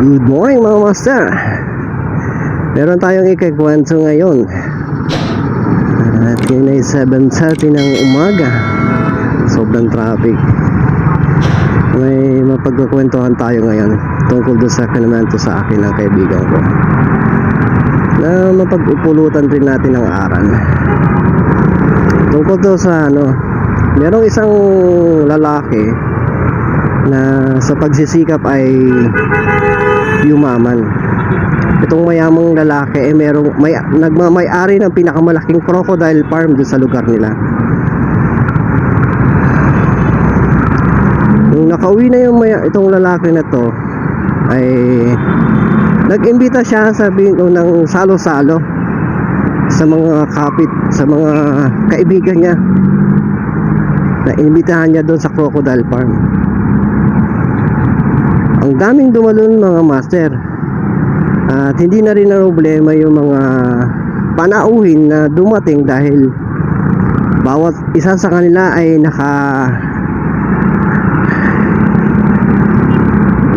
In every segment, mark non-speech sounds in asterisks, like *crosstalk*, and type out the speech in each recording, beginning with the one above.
Good morning mga master. Meron tayong ikikwento ngayon. At yun ay 7.30 ng umaga. Sobrang traffic. May mapagkakwentuhan tayo ngayon Tungkol doon sa kinamento sa akin ng kaibigan ko. Na mapag-upulutan rin natin ang aral. Tungkol doon sa ano Merong isang lalaki na sa pagsisikap ay yumaman. Itong mayamang lalaki ay merong may nagmamay-ari ng pinakamalaking crocodile farm doon sa lugar nila. Nung nakauwi na yung maya, itong lalaki na to ay nag-imbita siya sabihin ko ng salo-salo sa mga kapit, sa mga kaibigan niya na inimbitahan niya doon sa crocodile farm. Ang daming dumalon mga master. At hindi na rin na problema yung mga panauhin na dumating dahil bawat isa sa kanila ay naka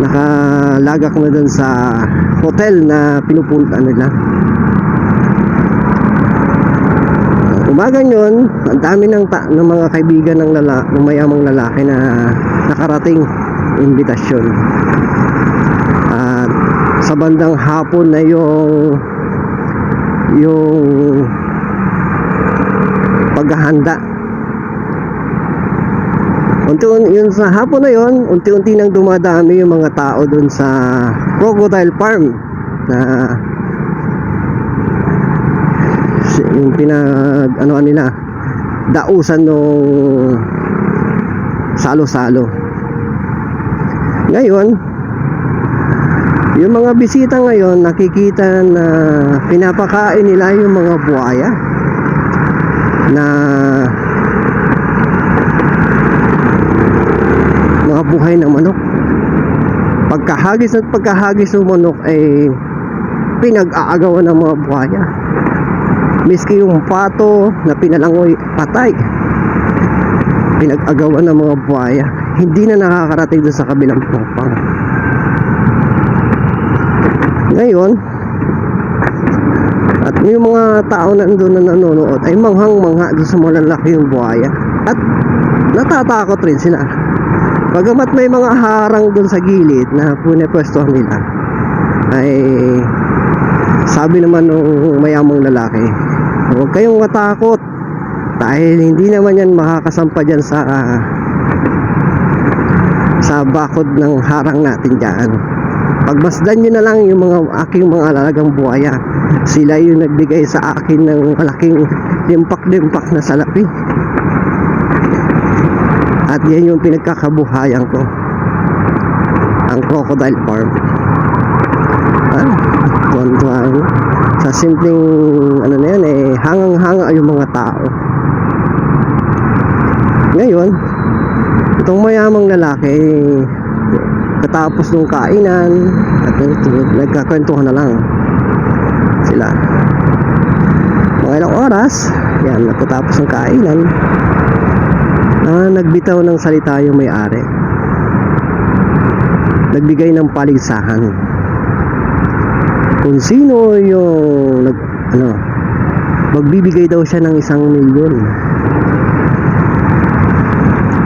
nakalagak na dun sa hotel na pinupunta nila. Umaga yun, ang dami ng, ta- ng mga kaibigan ng, lala- ng mayamang lalaki na nakarating invitasyon. At sa bandang hapon na yung yung paghahanda. Unti yun sa hapon na yon, unti-unti nang dumadami yung mga tao doon sa crocodile farm na yung pinag ano nila dausan nung salo-salo. Ngayon, yung mga bisita ngayon nakikita na pinapakain nila yung mga buhaya na mga buhay ng manok. Pagkahagis at pagkahagis ng manok ay pinag-aagawan ng mga buhaya. Miski yung pato na pinalangoy patay. Pinag-agawan ng mga buhaya. Hindi na nakakarating doon sa kabilang pangpang. Ngayon, at yung mga tao na doon na nanonood ay manghang-mangha doon sa malalaki yung buhaya. At natatakot rin sila. Bagamat may mga harang doon sa gilid na punepwestuhan nila, ay sabi naman ng mayamang lalaki, huwag kayong matakot dahil hindi naman yan makakasampa dyan sa sa bakod ng harang natin dyan. Pagmasdan nyo na lang yung mga aking mga alalagang buhaya. Sila yung nagbigay sa akin ng malaking limpak-limpak na salapi. At yan yung pinagkakabuhayan ko. Ang crocodile farm. Ah, ako. Sa simpleng ano na yan eh, hangang-hanga yung mga tao. Ngayon, itong mayamang lalaki katapos nung kainan at nagkakwentuhan na lang sila. Mga ilang oras yan pagkatapos ng kainan ah, nagbitaw ng salita yung may-ari. Nagbigay ng paligsahan kung sino yung nag, ano, magbibigay daw siya ng isang milyon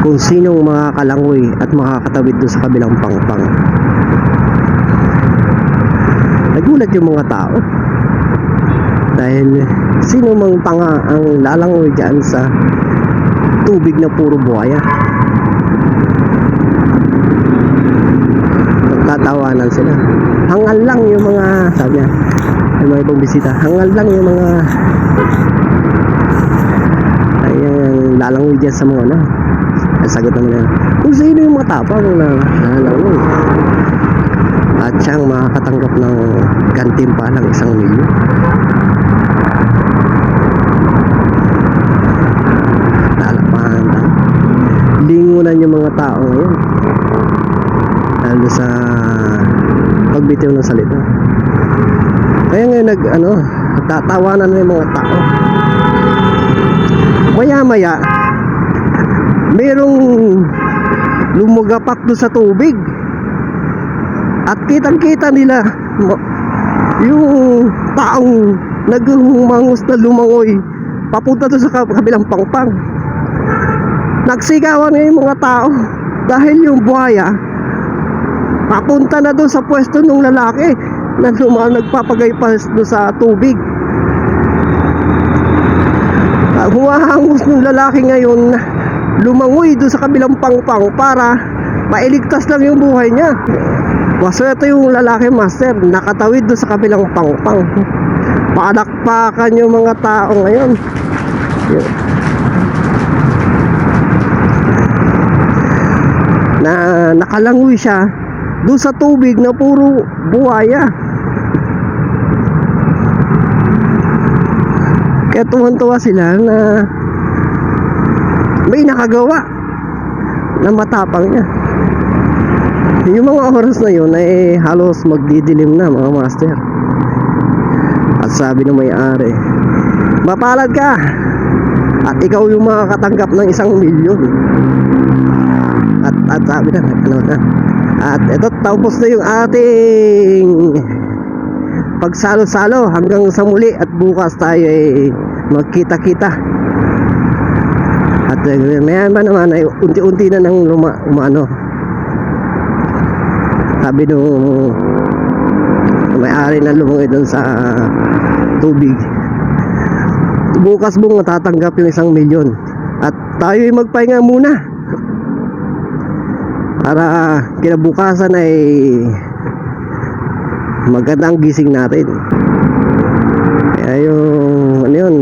kung sinong makakalangoy at makakatawid doon sa kabilang pangpang. Nagulat yung mga tao. Dahil sino mang tanga ang lalangoy dyan sa tubig na puro buhaya. Nagtatawanan sila. Hangal lang yung mga, sabi niya, yung mga ibang bisita, hangal lang yung mga ay lalangoy dyan sa mga ano, ang sagot naman nila, kung sino yung matapang na nananangol. At siyang makakatanggap ng gantimpalang isang milyon. Lalapahan. Lingunan yung mga tao ngayon. Lalo sa pagbitiw ng salita. Kaya ngayon nag, ano, tatawanan na yung mga tao. Maya-maya, merong lumugapak doon sa tubig At kitang-kita nila mo- yung taong naghumangos na lumangoy papunta doon sa kab- kabilang pangpang. Nagsigawan yung mga tao dahil yung buhaya papunta na doon sa pwesto ng lalaki na luma, nagpapagaypas doon sa tubig. Ah, Humahangos ng lalaki ngayon lumangoy doon sa kabilang pangpang para mailigtas lang yung buhay niya. Maswerte yung lalaki master, nakatawid doon sa kabilang pangpang. Palakpakan yung mga tao ngayon. Na nakalangoy siya doon sa tubig na puro buhaya. Kaya tuwan-tuwa sila na may nakagawa na matapang niya. Yung mga oras na yun ay halos magdidilim na mga master. At sabi ng may-ari, mapalad ka! At ikaw yung makakatanggap ng isang milyon. At, at sabi na, ano na. At ito, tapos na yung ating pagsalo-salo hanggang sa muli at bukas tayo ay magkita-kita. At uh, maya ba naman ay unti-unti na nang luma, umano. Sabi nung may-ari na lumungi doon sa tubig. Bukas mong matatanggap yung isang milyon. At tayo ay magpahinga muna. Para kinabukasan ay magandang gising natin. Kaya yung ano yun,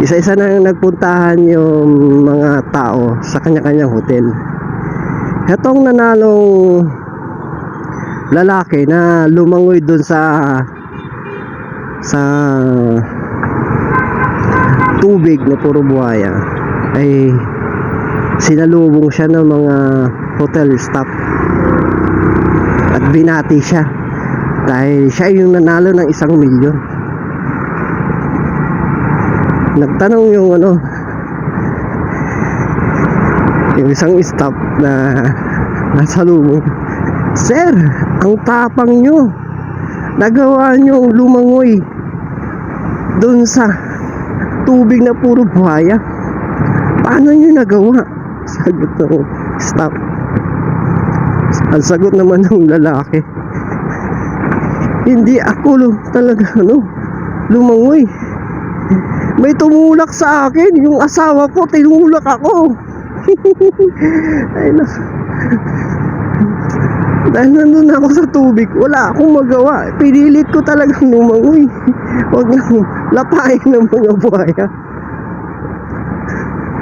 isa-isa na nagpuntahan yung mga tao sa kanya-kanyang hotel. Etong nanalong lalaki na lumangoy dun sa sa tubig na puro buhaya ay sinalubong siya ng mga hotel staff at binati siya dahil siya yung nanalo ng isang milyon nagtanong yung ano yung isang staff na nasa lubong Sir, ang tapang nyo. Nagawa nyo lumangoy dun sa tubig na puro buhaya. Paano nyo nagawa? *laughs* Sagot ng staff ang sagot naman ng lalaki hindi ako talaga ano lumangoy may tumulak sa akin. Yung asawa ko tinulak ako. *laughs* Ay na dahil nandun ako sa tubig wala akong magawa. Pinilit ko talagang lumangoy. *laughs* Huwag nang lapain ng mga buhaya.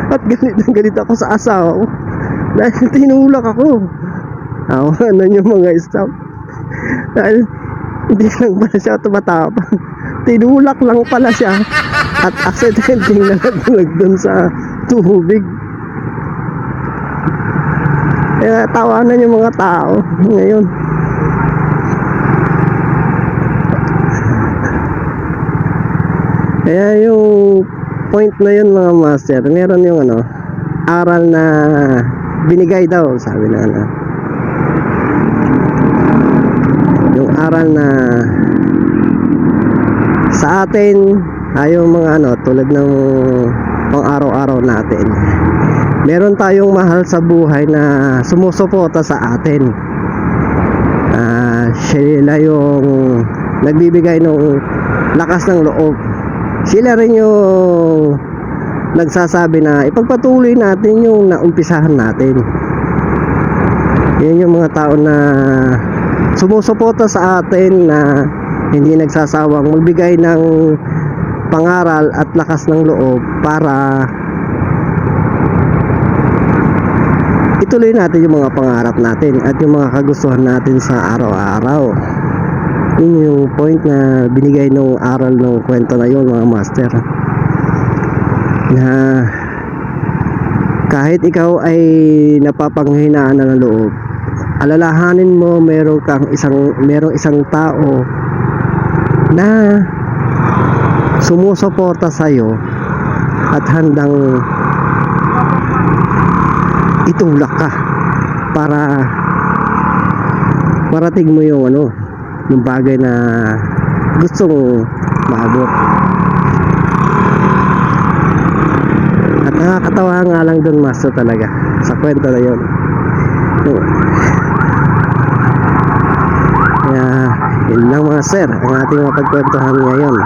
At galit na galit ako sa asawa ko. Dahil tinulak ako. Awanan yung mga staff. Dahil hindi lang pala siya tumatapang. Tinulak lang pala siya at accidenting na nagbulag dun sa tubig. Kaya tawanan yung mga tao ngayon. Kaya yung point na yun mga master meron yung ano aral na binigay daw sabi na ano yung aral na sa atin ayaw mga ano tulad ng pang araw-araw natin. Meron tayong mahal sa buhay na sumusuporta sa atin. Ah, sila yung nagbibigay ng lakas ng loob. Sila rin yung nagsasabi na ipagpatuloy natin yung naumpisahan natin. Yun yung mga tao na sumusuporta sa atin na hindi nagsasawang magbigay ng pangaral at lakas ng loob para ituloy natin yung mga pangarap natin at yung mga kagustuhan natin sa araw-araw. Yun yung point na binigay nung aral ng kwento na yun mga master. Na kahit ikaw ay napapanghinaan na ng loob alalahanin mo meron kang isang merong isang tao na sumusuporta sa iyo at handang itulak ka para marating mo yung ano, yung bagay na gustong maabot. At nakakatawa nga lang dun master talaga sa kwento na yun. Kaya, yun lang mga sir, ang ating mapagkwentuhan ngayon.